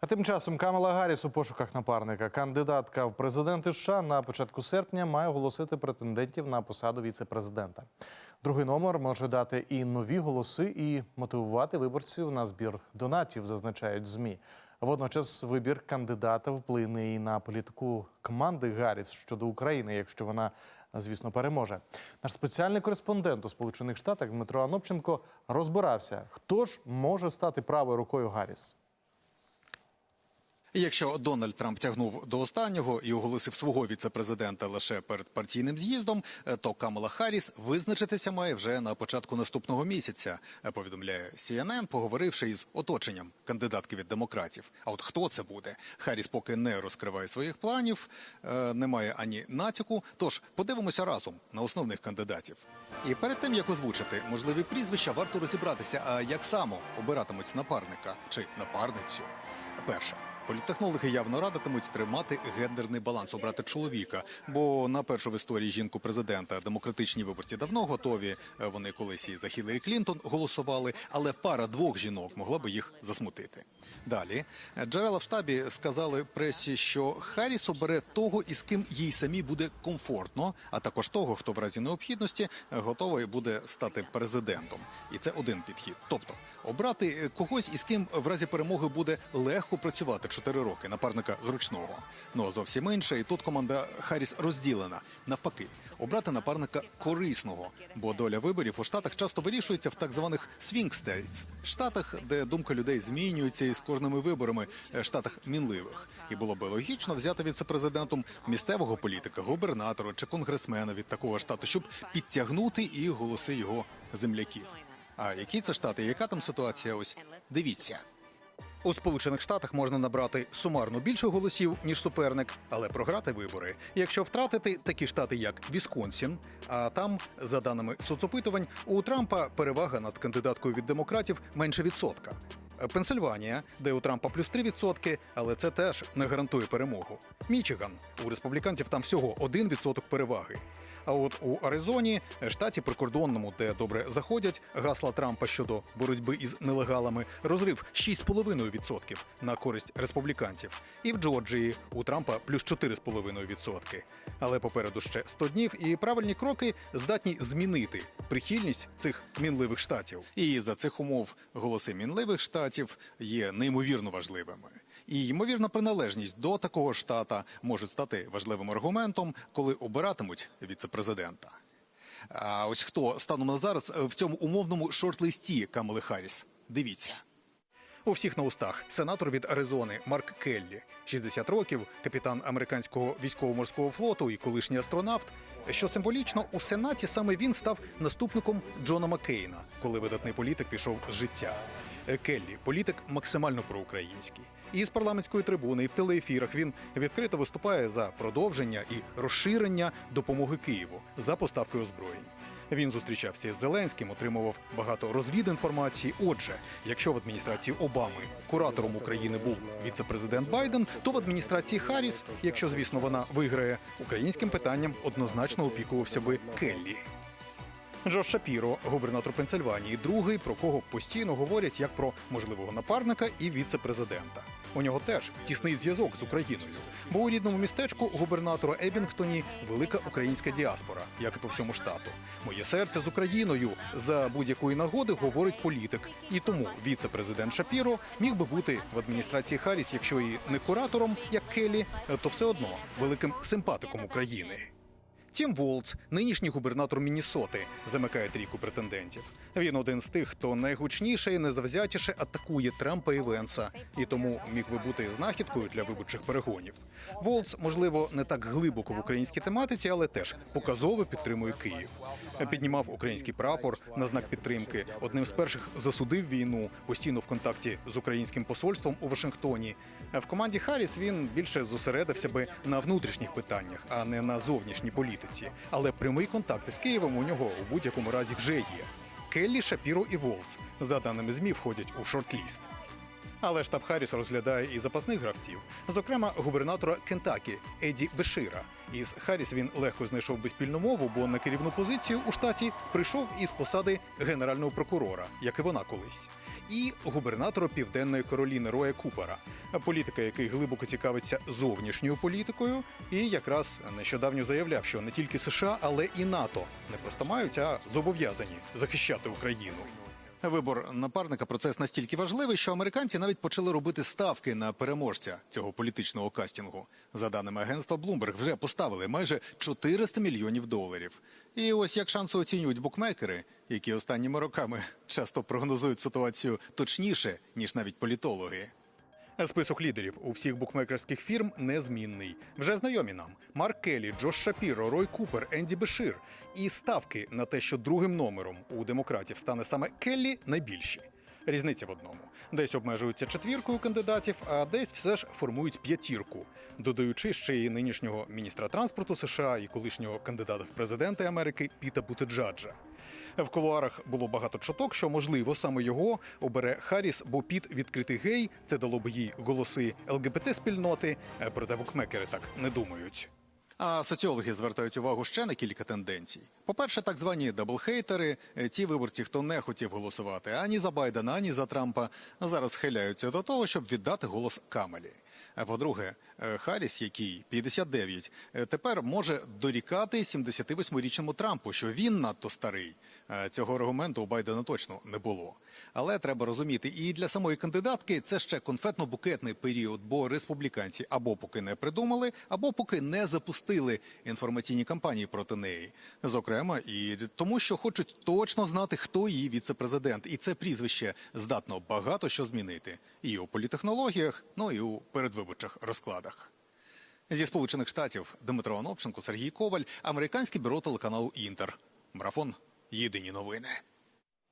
А тим часом Камала Гарріс у пошуках напарника. Кандидатка в президенти США на початку серпня має оголосити претендентів на посаду віце-президента. Другий номер може дати і нові голоси, і мотивувати виборців на збір донатів, зазначають змі. Водночас вибір кандидата вплине і на політику команди Гарріс щодо України, якщо вона, звісно, переможе. Наш спеціальний кореспондент у Сполучених Штатах Дмитро Анопченко розбирався, хто ж може стати правою рукою Гарріс. І Якщо Дональд Трамп тягнув до останнього і оголосив свого віцепрезидента лише перед партійним з'їздом, е, то Камала Харріс визначитися має вже на початку наступного місяця. е, Повідомляє CNN, поговоривши із оточенням кандидатки від демократів. А от хто це буде? Харріс поки не розкриває своїх планів, е, немає ані натяку. Тож подивимося разом на основних кандидатів. І перед тим як озвучити можливі прізвища, варто розібратися, а як само обиратимуть напарника чи напарницю. Перше. Політтехнологи явно радитимуть тримати гендерний баланс, обрати чоловіка. Бо на першу в історії жінку президента демократичні виборці давно готові. Е, Вони колись і за Хіларі Клінтон голосували, але пара двох жінок могла би їх засмутити. Далі е, джерела в штабі сказали пресі, що Харріс обере того, із ким їй самі буде комфортно, а також того, хто в разі необхідності е, готовий буде стати президентом. І це один підхід. Тобто обрати когось, із ким в разі перемоги буде легко працювати 4 роки, напарника зручного. Ну а зовсім інше, і тут команда Харріс розділена. Навпаки, обрати напарника корисного, бо доля виборів у штатах часто вирішується в так званих swing states – штатах, де думка людей змінюється із кожними виборами, е, штатах мінливих. І було би логічно взяти віце-президентом місцевого політика, губернатора чи конгресмена від такого штату, щоб підтягнути і голоси його земляків. А які це штати? Яка там ситуація? Ось дивіться. У Сполучених Штатах можна набрати сумарно більше голосів ніж суперник, але програти вибори. Якщо втратити такі штати, як Вісконсін, а там, за даними соцопитувань, у Трампа перевага над кандидаткою від демократів менше відсотка. Пенсильванія, де у Трампа плюс 3 відсотки, але це теж не гарантує перемогу. Мічиган у республіканців там всього 1 відсоток переваги. А от у Аризоні, штаті прикордонному, де добре заходять, гасла Трампа щодо боротьби із нелегалами розрив 6,5% на користь республіканців. І в Джорджії у Трампа плюс 4,5%. Але попереду ще 100 днів, і правильні кроки здатні змінити прихильність цих мінливих штатів. І за цих умов голоси мінливих штатів є неймовірно важливими. І ймовірна приналежність до такого штата може стати важливим аргументом, коли обиратимуть віцепрезидента. А ось хто станом на зараз в цьому умовному шорт-листі Камали Харріс? Дивіться. У всіх на устах сенатор від Аризони Марк Келлі, 60 років, капітан американського військово-морського флоту і колишній астронавт. Що символічно, у сенаті саме він став наступником Джона Маккейна, коли видатний політик пішов з життя. Е, Келлі політик максимально проукраїнський. І з парламентської трибуни, і в телеефірах він відкрито виступає за продовження і розширення допомоги Києву за поставкою озброєнь. Він зустрічався з Зеленським, отримував багато розвідінформації. Отже, якщо в адміністрації Обами куратором України був віце-президент Байден, то в адміністрації Харріс, якщо звісно вона виграє, українським питанням однозначно опікувався би Келлі. Джош Шапіро, губернатор Пенсильванії, другий, про кого постійно говорять як про можливого напарника і віце-президента. У нього теж тісний зв'язок з Україною, бо у рідному містечку губернатора Ебінгтоні велика українська діаспора, як і по всьому штату. Моє серце з Україною за будь-якої нагоди говорить політик. І тому віце-президент Шапіро міг би бути в адміністрації Харріс, якщо і не куратором, як Келлі, то все одно великим симпатиком України. Тім Волц, нинішній губернатор Міннесоти, замикає трійку претендентів. Він один з тих, хто найгучніше і найзавзятіше атакує Трампа і Венса, і тому міг би бути знахідкою для виборчих перегонів. Волц, можливо, не так глибоко в українській тематиці, але теж показово підтримує Київ. Піднімав український прапор на знак підтримки. Одним з перших засудив війну, постійно в контакті з українським посольством у Вашингтоні. В команді Харріс він більше зосередився би на внутрішніх питаннях, а не на зовнішній політиці. Але прямий контакт із Києвом у нього у будь-якому разі вже є. Келлі, Шапіро і Волц, за даними ЗМІ, входять у шорт-ліст. Але штаб Харріс розглядає і запасних гравців, зокрема губернатора Кентакі Еді Бешира. Із Харріс він легко знайшов би спільну мову, бо на керівну позицію у штаті прийшов із посади генерального прокурора, як і вона колись, і губернатора Південної Кароліни Роя Купера, політика, який глибоко цікавиться зовнішньою політикою, і якраз нещодавно заявляв, що не тільки США, але і НАТО не просто мають, а зобов'язані захищати Україну. Вибор напарника процес настільки важливий, що американці навіть почали робити ставки на переможця цього політичного кастингу. За даними агентства Bloomberg, вже поставили майже 400 мільйонів доларів. І ось як шанси оцінюють букмекери, які останніми роками часто прогнозують ситуацію точніше ніж навіть політологи. Список лідерів у всіх букмекерських фірм незмінний. Вже знайомі нам Марк Келлі, Джош Шапіро, Рой Купер, Енді Бешир. І ставки на те, що другим номером у демократів стане саме Келлі, найбільші. Різниця в одному: десь обмежуються четвіркою кандидатів, а десь все ж формують п'ятірку, додаючи ще й нинішнього міністра транспорту США і колишнього кандидата в президенти Америки Піта Бутиджаджа. В кулуарах було багато чуток, що можливо саме його обере Харріс, бо піт відкритий гей. Це дало б їй голоси ЛГБТ спільноти. е, Проте букмекери так не думають. А соціологи звертають увагу ще на кілька тенденцій. По-перше, так звані даблхейтери, е, ті виборці, хто не хотів голосувати ані за Байдена, ані за Трампа, зараз схиляються до того, щоб віддати голос Камелі. По-друге, е, Харріс, який 59, е, тепер може дорікати 78-річному Трампу, що він надто старий. Е, Цього аргументу у Байдена точно не було. Але треба розуміти, і для самої кандидатки це ще конфетно-букетний період, бо республіканці або поки не придумали, або поки не запустили інформаційні кампанії проти неї. Зокрема, і тому, що хочуть точно знати, хто її віце-президент, і це прізвище здатно багато що змінити і у політехнологіях, ну і у передвиборчих розкладах. Зі Сполучених Штатів Дмитро Анопченко, Сергій Коваль, американське бюро телеканалу Інтер. Марафон. Єдині новини.